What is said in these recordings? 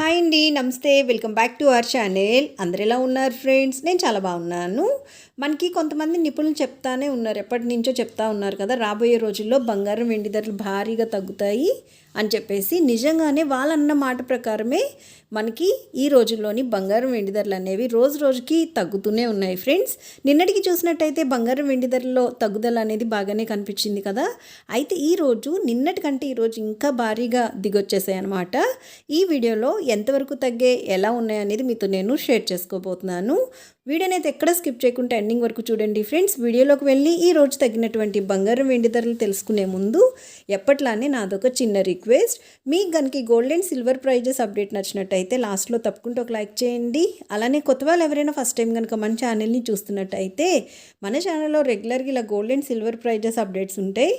Hi అండి నమస్తే. Welcome back to our channel. అందరు ఎలా ఉన్నారు ఫ్రెండ్స్? నేను చాలా బాగున్నాను. మనకి కొంతమంది నిపుణులు చెప్తానే ఉన్నారు. ఎప్పటి నుంచో చెప్తా ఉన్నారు కదా రాబోయే రోజుల్లో బంగారం వెండి ధరలు భారీగా తగ్గుతాయి అని చెప్పేసి. నిజంగానే వాళ్ళన్న మాట ప్రకారమే మనకి ఈ రోజుల్లోని బంగారం వెండి ధరలు అనేవి రోజు రోజుకి తగ్గుతూనే ఉన్నాయి ఫ్రెండ్స్. నిన్నటికి చూసినట్టయితే బంగారం వెండి ధరల్లో తగ్గుదల అనేది బాగానే కనిపించింది కదా. అయితే ఈ రోజు నిన్నటి కంటే ఈరోజు ఇంకా భారీగా దిగొచ్చేసాయి అనమాట ఈ వీడియోలో ఎంతవరకు తగ్గే ఎలా ఉన్నాయనేది మీతో నేను షేర్ చేసుకోబోతున్నాను. వీడియోని అయితే ఎక్కడ స్కిప్ చేయకుండా ఎండింగ్ వరకు చూడండి ఫ్రెండ్స్. వీడియోలోకి వెళ్ళి ఈ రోజు తగ్గినటువంటి బంగారం వెండి ధరలు తెలుసుకునే ముందు ఎప్పట్లానే నాదొక చిన్న రిక్వెస్ట్. మీకు కనుక gold and silver prizes update నచ్చినట్టయితే లాస్ట్లో తప్పకుండా ఒక లైక్ చేయండి. అలానే కొత్త వాళ్ళు ఎవరైనా ఫస్ట్ టైం కనుక మన ఛానల్ని చూస్తున్నట్టయితే మన ఛానల్లో రెగ్యులర్గా ఇలా gold and silver prices updates ఉంటాయి.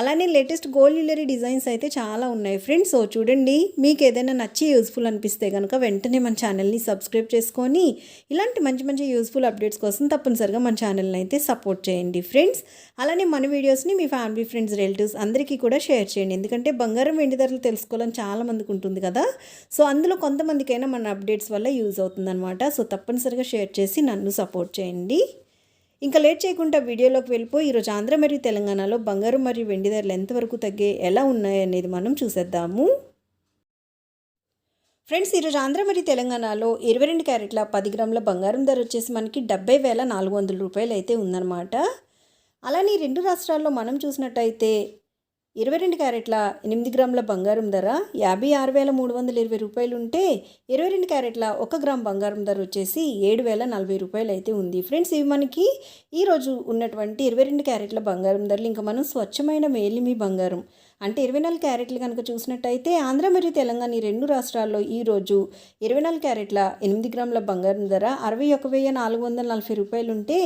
అలానే లేటెస్ట్ గోల్డ్ జ్యువెలరీ డిజైన్స్ అయితే చాలా ఉన్నాయి ఫ్రెండ్స్. సో చూడండి మీకు ఏదైనా నచ్చి యూస్ఫుల్ అనిపిస్తే కనుక వెంటనే మన ఛానల్ని సబ్స్క్రైబ్ చేసుకొని ఇలాంటి మంచి మంచి యూస్ఫుల్ అప్డేట్స్ కోసం తప్పనిసరిగా మన ఛానల్ని అయితే సపోర్ట్ చేయండి. ఫ్రెండ్స్ అలానే మన వీడియోస్ని మీ ఫ్యామిలీ ఫ్రెండ్స్ రిలేటివ్స్ అందరికీ కూడా షేర్ చేయండి. ఎందుకంటే బంగారం వెండి ధరలు తెలుసుకోవాలని చాలామందికి ఉంటుంది కదా. సో అందులో కొంతమందికైనా మన అప్డేట్స్ వల్ల యూజ్ అవుతుందన్నమాట. సో తప్పనిసరిగా షేర్ చేసి నన్ను సపోర్ట్ చేయండి. ఇంకా లేట్ చేయకుండా వీడియోలోకి వెళ్ళిపోయి ఈరోజు ఆంధ్ర మరియు తెలంగాణలో బంగారం మరియు వెండి ధరలు ఎంతవరకు తగ్గే ఎలా ఉన్నాయనేది మనం చూసేద్దాము. ఫ్రెండ్స్ ఈరోజు ఆంధ్ర మరియు తెలంగాణలో ఇరవై రెండు క్యారెట్ల పది గ్రాముల బంగారం ధర వచ్చేసి మనకి డెబ్బై వేల నాలుగు వందల రూపాయలు అయితే ఉందన్నమాట. అలానే ఈ రెండు రాష్ట్రాల్లో మనం చూసినట్టయితే ఇరవై రెండు క్యారెట్ల ఎనిమిది గ్రాముల బంగారం ధర యాభై ఆరు వేల మూడు వందల ఇరవై రూపాయలు ఉంటే ఇరవై రెండు క్యారెట్ల ఒక గ్రామ్ బంగారం ధర వచ్చేసి ఏడు వేల నలభై రూపాయలు అయితే ఉంది. ఫ్రెండ్స్ ఇవి మనకి ఈరోజు ఉన్నటువంటి ఇరవై రెండు క్యారెట్ల బంగారం ధరలు. ఇంకా మనం స్వచ్ఛమైన మేలిమి బంగారం అంటే ఇరవై నాలుగు క్యారెట్లు కనుక చూసినట్టయితే ఆంధ్ర మరియు తెలంగాణ ఈ రెండు రాష్ట్రాల్లో ఈరోజు ఇరవై నాలుగు క్యారెట్ల ఎనిమిది గ్రాముల బంగారం ధర అరవై ఒక వెయ్యి నాలుగు వందల నలభై రూపాయలు ఉంటే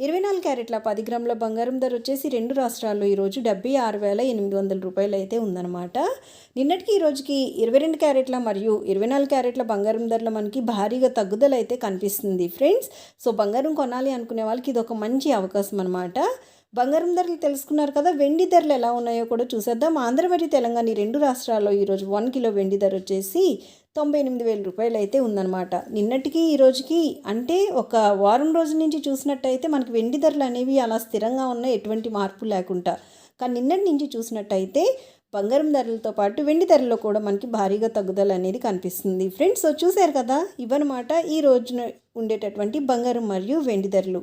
ఇరవై నాలుగు క్యారెట్ల పది గ్రాముల బంగారం ధర వచ్చేసి రెండు రాష్ట్రాల్లో ఈరోజు డెబ్బై ఆరు వేల ఎనిమిది వందల రూపాయలు అయితే ఉందన్నమాట. నిన్నటికి ఈ రోజుకి ఇరవై రెండు క్యారెట్ల మరియు ఇరవై నాలుగు క్యారెట్ల బంగారం ధరలు మనకి భారీగా తగ్గుదల అయితే కనిపిస్తుంది ఫ్రెండ్స్. సో బంగారం కొనాలి అనుకునే వాళ్ళకి ఇది ఒక మంచి అవకాశం అనమాట బంగారం ధరలు తెలుసుకున్నారు కదా వెండి ధరలు ఎలా ఉన్నాయో కూడా చూసేద్దాం. ఆంధ్ర మరియు తెలంగాణ ఈ రెండు రాష్ట్రాల్లో ఈరోజు వన్ కిలో వెండి ధర వచ్చేసి తొంభై ఎనిమిది వేల రూపాయలు అయితే ఉందన్నమాట. నిన్నటికి ఈ రోజుకి అంటే ఒక వారం రోజుల నుంచి చూసినట్టయితే మనకి వెండి ధరలు అనేవి అలా స్థిరంగా ఉన్నాయి ఎటువంటి మార్పు లేకుండా. కానీ నిన్నటి నుంచి చూసినట్టయితే బంగారం ధరలతో పాటు వెండి ధరల్లో కూడా మనకి భారీగా తగ్గుదల అనేది కనిపిస్తుంది. ఫ్రెండ్స్ చూశారు కదా ఇవన్నమాట ఈ రోజున ఉండేటటువంటి బంగారం మరియు వెండి ధరలు.